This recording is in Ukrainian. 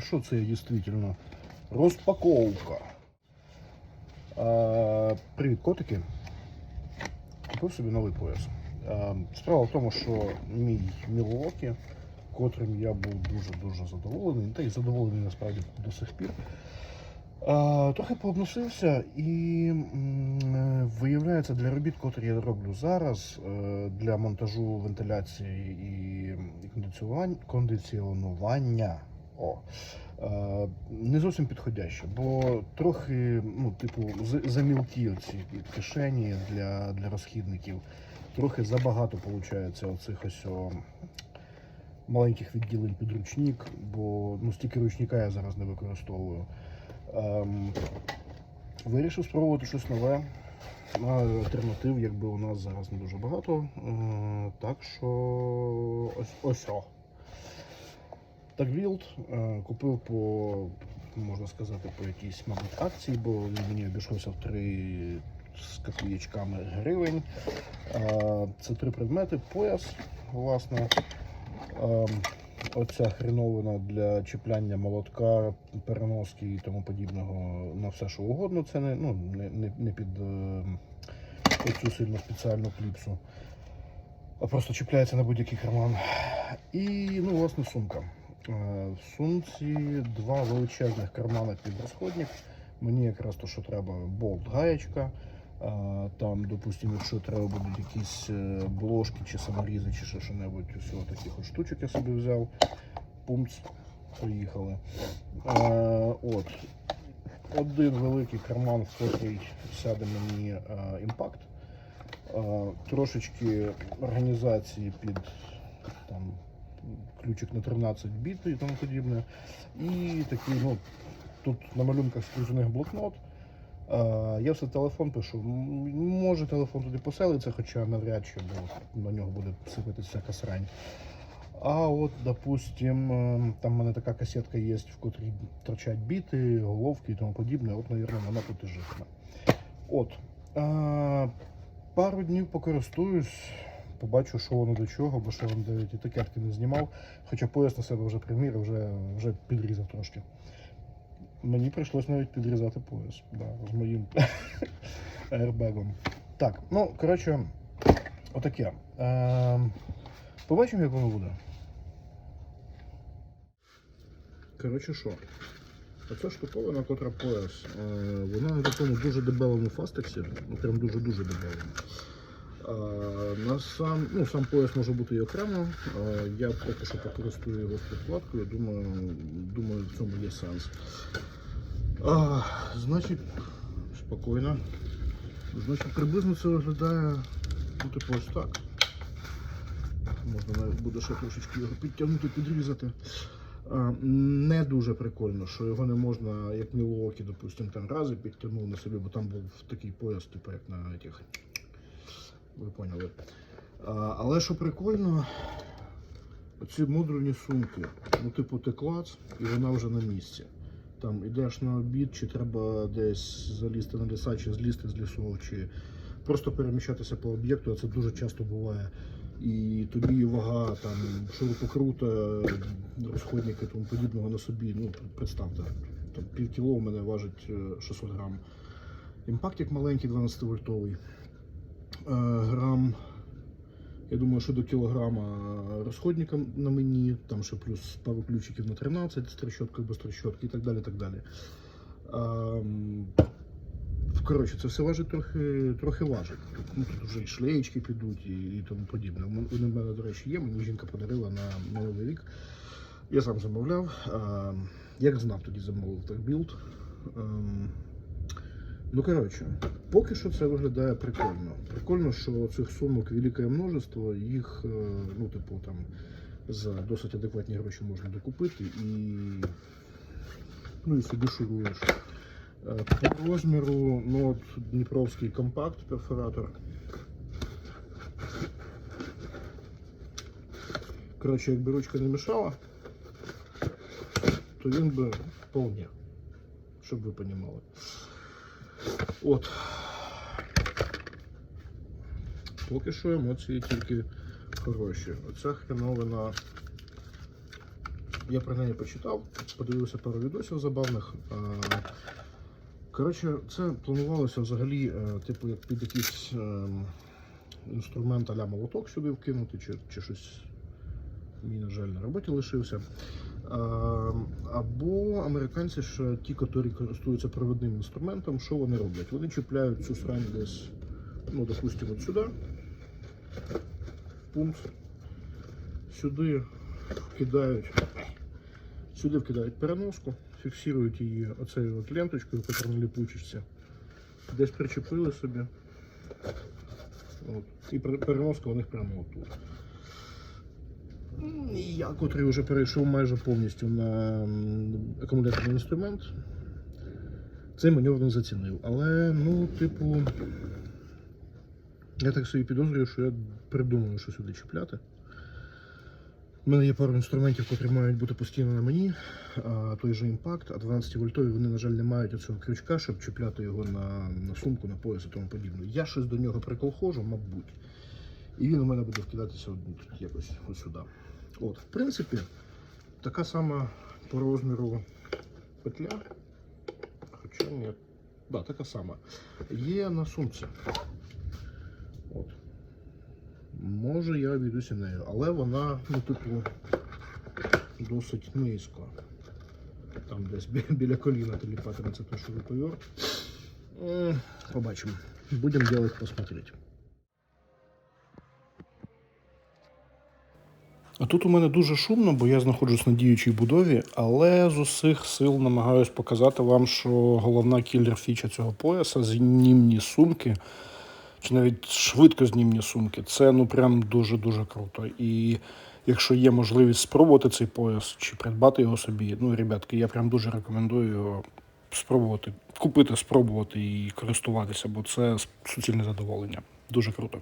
Що це дійсно? Розпаковка. А, привіт, котики. Купив собі новий пояс. А, справа в тому, що мій Мілуокі, котрим я був дуже-дуже задоволений, та й задоволений насправді до сих пір. А, трохи пообносився і виявляється, для робіт, котрі я роблю зараз, е, для монтажу вентиляції і кондиціонування. О, е, не зовсім підходяще, бо трохи, ну, типу, замілкі ці кишені для, для розхідників. Трохи забагато виходить оцих ось о, маленьких відділень під ручник, бо ну, стільки ручника я зараз не використовую. Ем, вирішив спробувати щось нове. Альтернатив, якби у нас зараз не дуже багато. Е, так що ось ось. Так е, купив по, можна сказати, по якійсь, мабуть, акції, бо він мені обійшовся в 3 з копієчками гривень. Е, Це три предмети, пояс, власне. Ем, Оця хреновина для чіпляння молотка, переноски і тому подібного на все, що угодно. Це не, ну, не, не, під е, цю сильно спеціальну кліпсу, а просто чіпляється на будь-який карман. І, ну, власне, сумка. В сумці два величезних кармани під розходник. Мені якраз то, що треба, болт гаєчка. Там, допустимо, якщо треба будуть якісь е, бложки чи саморізи, чи ще що-небудь, усього таких от штучок я собі взяв. Пумц, поїхали. От. Один великий карман, в котрий сяде мені імпакт. Трошечки організації під там, ключик на 13 біт і тому подібне. І такий, ну, тут на малюнках скрізних блокнот. Я все телефон пишу. Може телефон туди поселиться, хоча навряд чи, бо на нього буде сипатись всяка срань. А от, допустим, е, там в мене така касетка є, в котрій торчать біти, головки і тому подібне. От, мабуть, вона тут і житиме. От. Пару днів покористуюсь, побачу, що воно до чого, бо ще вам навіть етикетки не знімав. Хоча пояс на себе вже приміряв, вже, вже підрізав трошки. Мені прийшлось навіть підрізати пояс да, з моїм аербегом. Так, ну, коротше, отаке. Е, побачимо, як воно буде. Коротше, що? Оця штуковина, котра пояс, е, вона на такому дуже дебелому фастексі, ну прям дуже-дуже дебелому. На сам, ну, сам пояс може бути і окремо. Я поки що покористую його з підкладкою, думаю, думаю, в цьому є сенс. А, значить, спокійно. Значить, приблизно це виглядає ну, типу ось так. Можна буде ще трошечки його підтягнути, підрізати. Не дуже прикольно, що його не можна, як Мілуокі, допустимо, там рази підтягнув на собі, бо там був такий пояс, типу як на тих. Ви поняли. А, але що прикольно, оці мудрені сумки. Ну, типу, ти клац, і вона вже на місці. Там ідеш на обід, чи треба десь залізти на ліса, чи злізти з лісу, чи просто переміщатися по об'єкту, а це дуже часто буває. І тобі вага, там, шурупокрута, розходники тому подібного на собі. Ну, представте, там пів кіло у мене важить е, 600 грам. Імпактик маленький, 12 вольтовий. Е, Грам, я думаю, що до кілограма розходника на мені, там ще плюс пару ключиків на 13 з без трещотки і так далі. так далі. Ем, Коротше, це все важить трохи, трохи важить. Ну, тут вже і шлеєчки підуть і, і тому подібне. Вони в мене, до речі, є, мені жінка подарила на, Новий рік. Я сам замовляв. Ем, Як знав, тоді замовив так білд. Ну, коротше, поки що це виглядає прикольно. Прикольно, що цих сумок велике множество, їх, е, ну, типу, там за досить адекватні гроші можна докупити і, ну, і собі шуруєш. Е, По розміру, ну, от Дніпровський компакт перфоратор. Коротше, якби ручка не мішала, то він би вполне, щоб ви розуміли. От. Поки що емоції тільки хороші. Оця хреновина Я про неї почитав, подивився пару відосів забавних. Коротше, це планувалося взагалі, е, типу, як під якийсь е, інструмент а-ля молоток сюди вкинути, чи, чи щось мій, на жаль, на роботі лишився. Е, Або американці ж ті, які користуються провідним інструментом, що вони роблять? Вони чіпляють цю срань десь, ну, допустимо, сюди. Пункт. Сюди вкидають, сюди вкидають переноску, фіксують її оцею от ленточкою, яка на ліпучечці. Десь причепили собі. От. І переноска у них прямо отут. Я, котрий вже перейшов майже повністю на акумуляторний інструмент, цей маневр не зацінив. Але, ну, типу, я так собі підозрюю, що я придумаю, що сюди чіпляти. У мене є пару інструментів, які мають бути постійно на мені. А, той же імпакт, а 12 вольтові вони, на жаль, не мають оцього крючка, щоб чіпляти його на, на сумку, на пояс і тому подібне. Я щось до нього приколхожу, мабуть. І він у мене буде вкидатися якось ось сюди. От, в принципі, така сама по розміру петля. Хоча ні. Да, така сама. Є на сумці. От. Може я обійдуся нею, але вона, ну, типу, досить низько. Там десь бі- біля коліна теліпатиметься той шуруповерт. М, Побачимо. Будемо делать посмотреть. А тут у мене дуже шумно, бо я знаходжусь на діючій будові, але з усіх сил намагаюсь показати вам, що головна кілер-фіча цього пояса знімні сумки, чи навіть швидко знімні сумки. Це ну прям дуже-дуже круто. І якщо є можливість спробувати цей пояс чи придбати його собі, ну, ребятки, я прям дуже рекомендую спробувати, купити, спробувати і користуватися, бо це суцільне задоволення. Дуже круто.